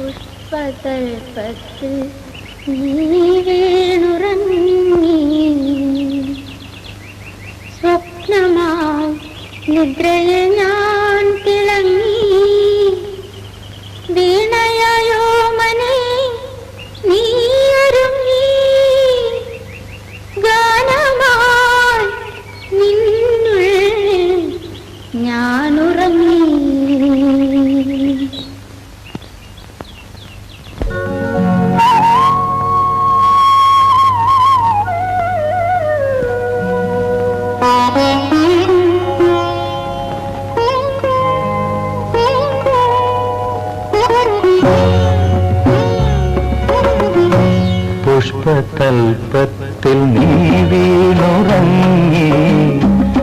പുഷ്പതൽപത്തിൽ നീ വീണുറങ്ങി. സ്വപ്നമാം നിദ്രയിൽ ഞാൻ തിളങ്ങി. വീണയായോ മനെ നീ ഗാനമായി നിന്നുള്ളിൽ ഞാൻ പുഷ്പതൽപത്തിൽ നീ വീണുറങ്ങി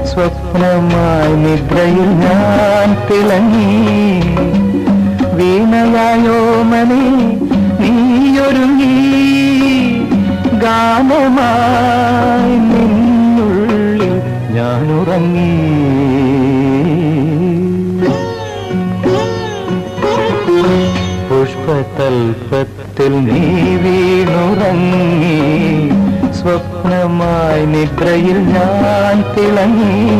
സ്വപ്നമായി നിദ്രയിൽ ഞാൻ തിളങ്ങി. വീണയായോ മണി നീയൊരുങ്ങി. ഗാനമായി നിന്നുള്ളിൽ ഞാനുറങ്ങി. പുഷ്പതൽപത്തിൽ നീ വീണുറങ്ങി. സ്വപ്നമായി നിദ്രയിൽ ഞാൻ തിളങ്ങി.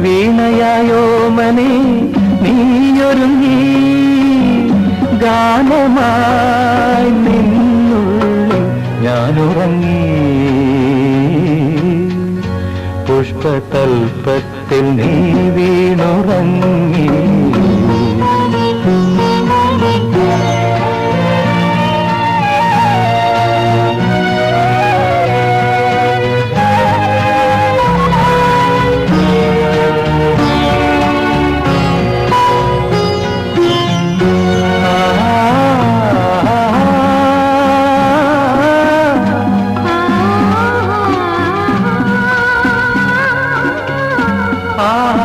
വീണയായോ മനി നീയൊരുങ്ങി. ഗാനമായി നിന്നുള്ളിൽ ഞാനുറങ്ങി. പുഷ്പതൽപ്പത്തിൽ നീ വീണുറങ്ങി. ah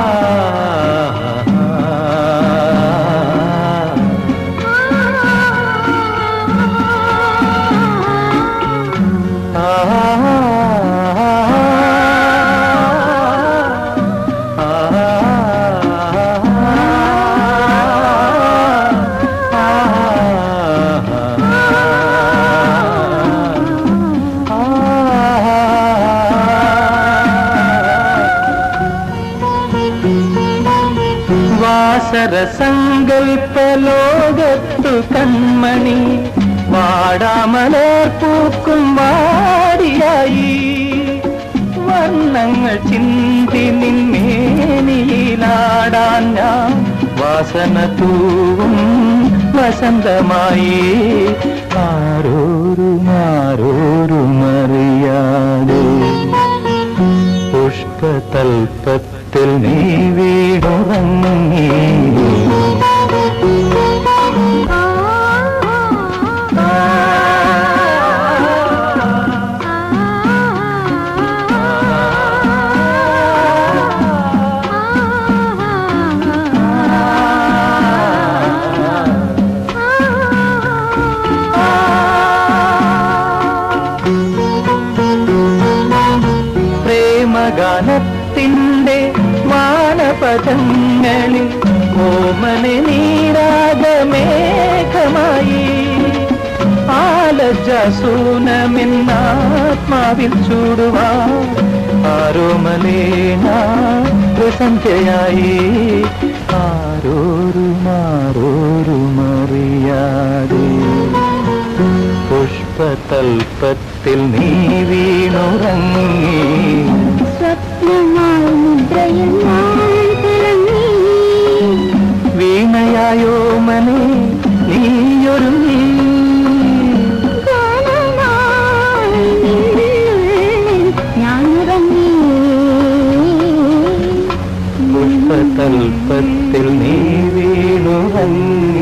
വാസര സങ്കൽപ്പ ലോകത്തു കൺമണി വാടാമലർ പൂക്കും വാടിയായി. വർണങ്ങൾ ചിന്തി നിന്മേനിയിലാടാൻ ഞാൻ വാസന തൂവും വസന്തമായി. ആരോരു മാരോരു അറിയാതെ പുഷ്പതൽപത്തിൽ നീ വീടുറങ്ങി പ്രേമഗാനത്തിന്റെ വാനപഥങ്ങളിൽ ഓമന നീരാഗമേഘമായി ആലജസൂനമെന്നാത്മാവിൽ ചൂടുവാ ആരോമലേന പ്രസംഖ്യയായി ആരോരു മാറോരു മറിയാതെ പുഷ്പതൽപത്തിൽ നീ വീണുറങ്ങി. പുഷ്പതൽപത്തിൽ നീ വീണുറങ്ങി